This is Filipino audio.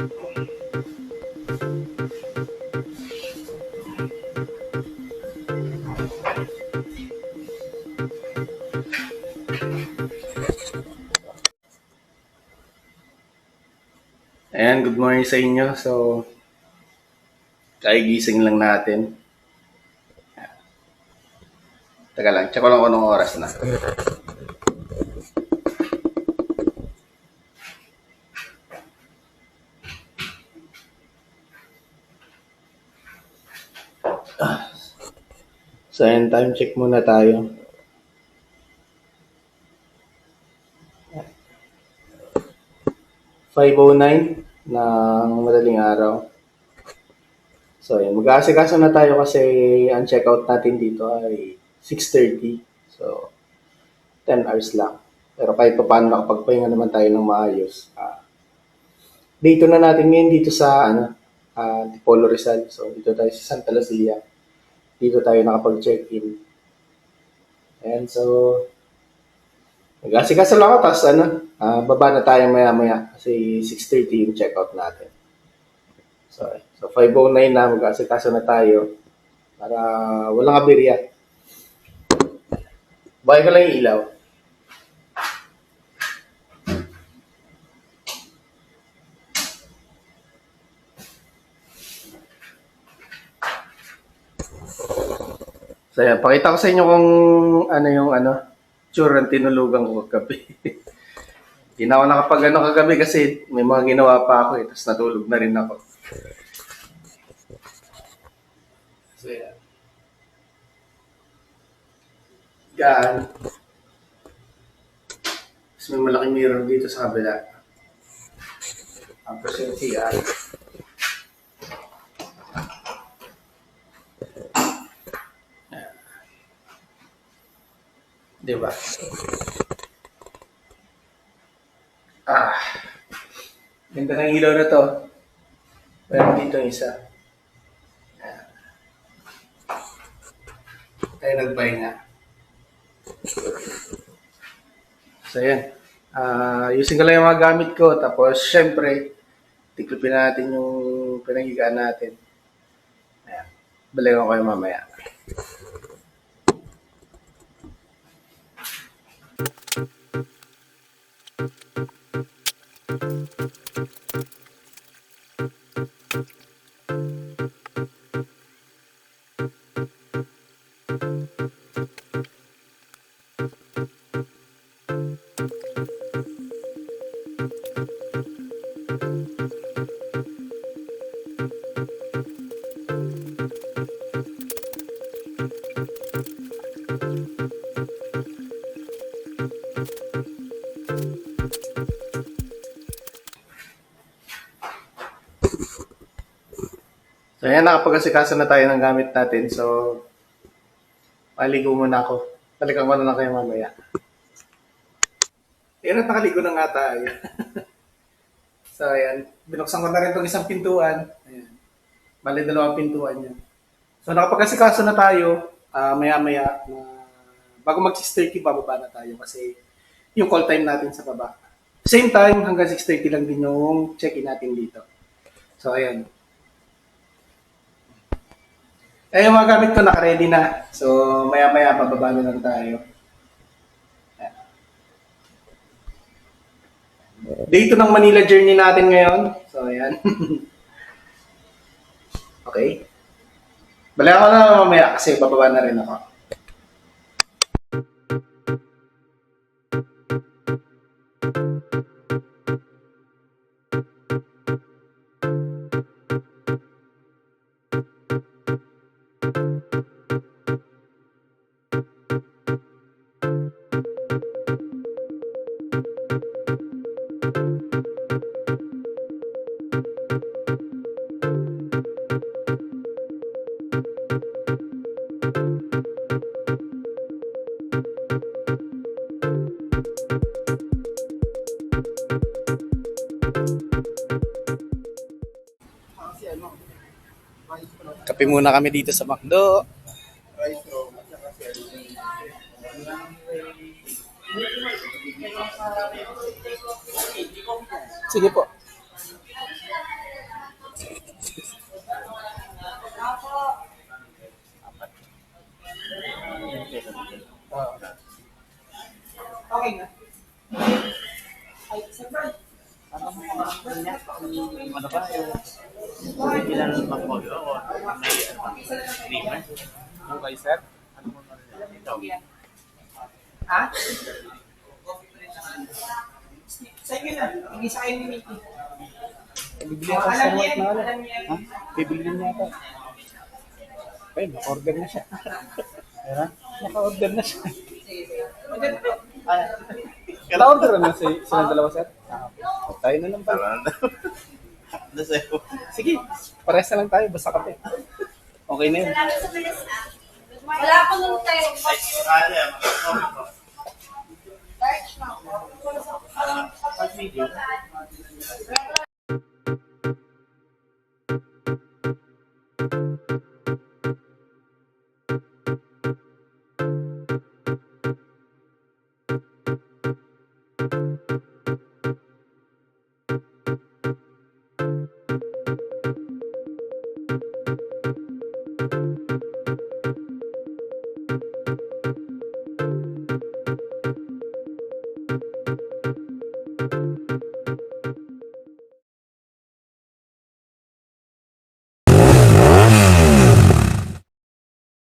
Ayan, good morning sa inyo. So, kagigising lang natin. Teka lang, check lang kung anong oras na. So, ayan, time check muna tayo. Five oh nine ng madaling araw. So, ayan, mag-aasikaso na tayo kasi ang checkout natin dito ay 6.30. So, 10 hours lang. Pero kahit pa paano nakapagpahinga naman tayo ng maayos. Ah, dito na natin ngayon dito sa ano, ah, Dipolo Rizal. So, dito tayo sa Santa Lucia. Dito tayo nakapag-check-in. Ayan, so, nag-aasikaso lang ako. Tapos, ano, ah, baba na tayo maya-maya kasi 6.30 yung checkout natin. So, so 5.09 na, mag-aasikaso na tayo para walang aberya. Bakit ko lang yung ilaw? So, yan. Pakita ko sa inyo kung ano yung ano, tsura tinulugan ko kagabi. Hindi na ako nakapag ano kagabi kasi may mga ginawa pa ako eh. Tapos natulog na rin ako. So, yan. Yan. Tapos may malaking mirror dito sa kabila. Ang yung Di ba? Ah. Ganda ng ilaw na to. Meron dito yung isa. Ayan. Tayo nagpahinga. So, yan. Ah, using ko lang yung mga gamit ko. Tapos, syempre, tiklopin natin yung pinagigaan natin. Ayan. Balikan ko kayo mamaya. So, ayan, nakapag-asikaso na tayo ng gamit natin. So, paligo muna ako. Balikan ko na lang kayo mamaya. Ayan at nakaligo na nga tayo. so, ayan. Binuksan ko na rin itong isang pintuan. Ayan. Bali, dalawang pintuan yan. So, nakapag-asikaso na tayo. ah, maya-maya na bago mag 6.30, bababa na tayo kasi yung call time natin sa baba. Same time, hanggang 6.30 lang din yung check-in natin dito. So, ayan. Eh, yung mga gamit ko naka-ready na. So, maya-maya pababa na lang tayo. Dito ng Manila journey natin ngayon. So, ayan. okay. Bala ako na mamaya kasi bababa na rin ako. Kape muna kami dito sa McDo. Sige po. Yung kay sir? Ha? Sa inyo na. Hindi sa akin ni Mickey. Bibili Oh, ako sa alam niya white na ano. Alam. Ha? Bibili niya ako. Ay, naka-order na siya. Era? Naka-order na siya. Maganda. Naka-order na si silang dalawa, sir? Ah, tayo na lang pala na sa'yo. Sige, pares na lang tayo, basta kape. Okay na yun. Ah. Wala pa nung tayo. Large na ako. Pag-video.